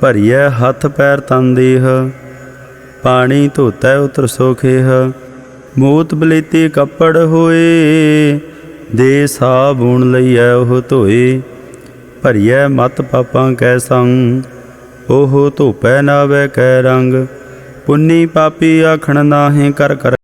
ਭਰੀਐ ਹੱਥ ਪੈਰ ਤਨ ਦੇਹ, ਪਾਣੀ ਧੋਤੈ ਉਤਰ ਸੋਖੇਹ, ਮੂਤ ਬਲੇਤੀ ਕੱਪੜ ਹੋਏ, ਦੇ ਸਾਬੂਣ ਲਈਐ ਉਹ ਧੋਏ, ਭਰੀਐ ਮਤ ਪਾਪਾਂ ਕੈ ਸੰਗ, ਉਹ ਧੋਪੈ ਨਾਵੇ ਕੈ ਰੰਗ, ਪੁੰਨੀ ਪਾਪੀ ਆਖਣ ਨਾਹੀਂ ਕਰ ਕਰ